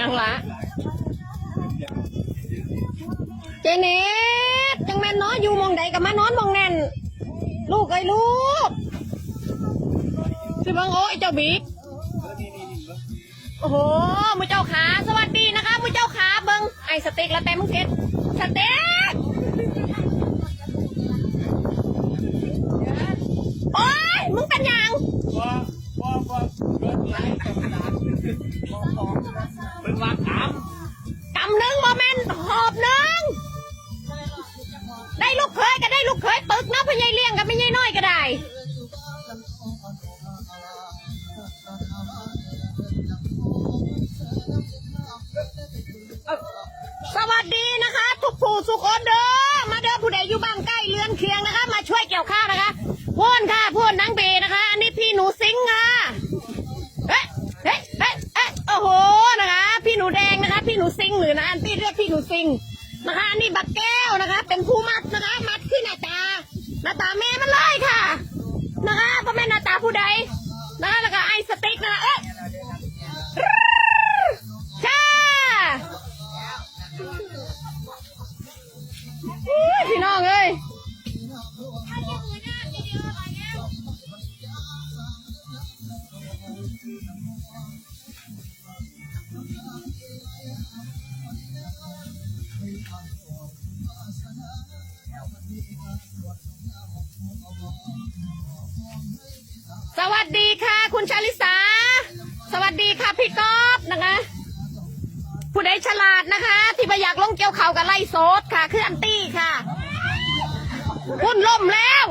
ยังละเจเน็ตจังแม่นเนาะอยู่มองใดกับมานอนมองแน่น ลูกไอ้ลูกสิบังโอ้ยเจ้าบิ๊กโอ้โหมือเจ้าขาสวัสดีนะคะมือเจ้าขาเบิงไอ้สเต็กละเต็มเก็ตสเต็กโอ้ยมึงเป็นยังว่าว่าว่าเกิดไรกับหลาน เป็นว่ากรรมกำหนึ่งโมเมนต์หอบหนึ่งได้ลูกเคยก็ได้ลูกเคยปึกเนาะพ่อใหญ่เลี้ยงกับไม่ใหญ่น้อยก็ได้สวัสดีนะคะ ทุกผู้สุกคนเด้อมาเด้อผู้ใดอยู่บ้านใกล้เรือนเคียงนะคะ มาช่วยเกี่ยวข้าวนะคะพ่นค่ะพ่นนางเบนะคะ อันนี้พี่หนูซิงค์ค่ะเฮ้ยเฮ้ยเฮ้ยเฮ้ยโอ้โหนะคะ พี่หนูแดงนะคะ พี่หนูซิงหรือนะอันที่เรียกพี่หนูซิงนะคะอันนี้บักแก้วนะคะ เป็นผู้มัดนะคะ มัดที่หน้าตาหน้าตาแม่มันเลยค่ะ นะคะพ่อแม่หน้าตาผู้ใดนะคะแล้วก็ไอสติ๊กนะคะเอ๊ะจ้าพี่น้องเอ้ย สวัสดีค่ะ คุณชาลิสา สวัสดีค่ะพี่ก๊อฟนะคะ ผู้ใดฉลาดนะคะ ที่ไปอยากลงเกี่ยวเขากับไล่โซดค่ะ คืออันตี้ค่ะพุ่นล่มแล้ว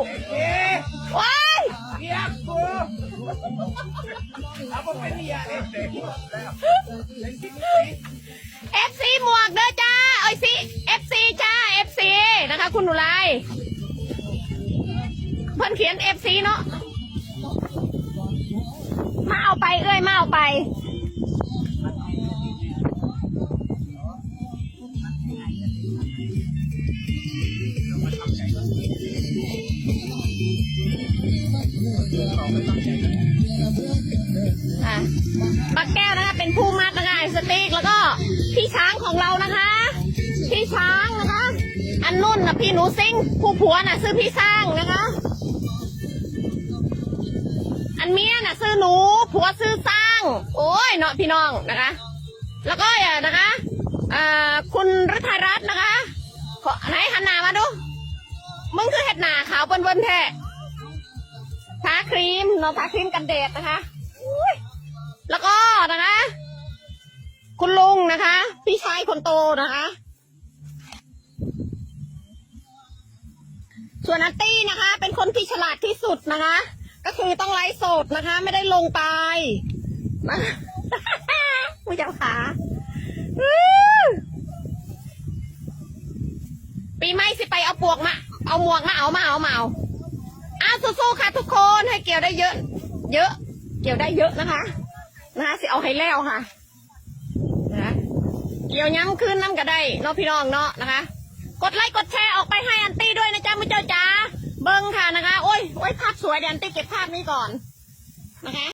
ว้ายเฮียกูเอาไปเป็นยเองเอฟซีหมวกเด้อจ้าเอ้ยซี คุณหนูไลเพิ่นเขียนเอฟซีเนาะมาเอาไปเอ้ยมาเอาไปอะปักแก้วนะคะเป็นผู้มัดนะคะไอสติ๊กแล้วก็พี่ช้างของเรานะคะ อันนุ่นนะพี่หนูซิงผู้ผัวน่ะ ซื้อพี่สร้างนะคะ อันเมียน่ะ ซื้อหนูผัวซื้อสร้าง โอ้ยเนาะพี่น้องนะคะ แล้วก็อย่านะคะอ่าคุณรัฐรัตน์นะคะขอไหนหันหน้ามาดูมึงคือเห็ดหนาขาวเปิ้นๆแท้ทาครีมเนาะทาครีมกันแดดนะคะอุ๊ยแล้วก็นะคะ คุณลุงนะคะ พี่ชายคนโตนะคะ ส่วนอัตตี้นะคะ เป็นคนที่ฉลาดที่สุดนะคะ ก็คือต้องไลฟ์สดนะคะ ไม่ได้ลงไปมาผู้เจ้าขาปีใหม่สิไปเอาปวกมา เอาหมวกมาเอามาเอามาเอาอ้าวสู้ๆค่ะทุกคนให้เกี่ยวได้เยอะ เยอะ เกี่ยวได้เยอะนะคะ นะคะสิเอาให้แล้วค่ะนะเกี่ยวย้ำขึ้นน้ำก็ได้เนาะพี่น้องเนาะนะคะ กดไลค์กดแชร์ออกไปให้อันตี้ มุเจ้าจ้าเบิ้งค่ะนะคะ โอ้ยโอ้ยภาพสวยเดี๋ยวอันตี้เก็บภาพนี้ก่อนนะคะ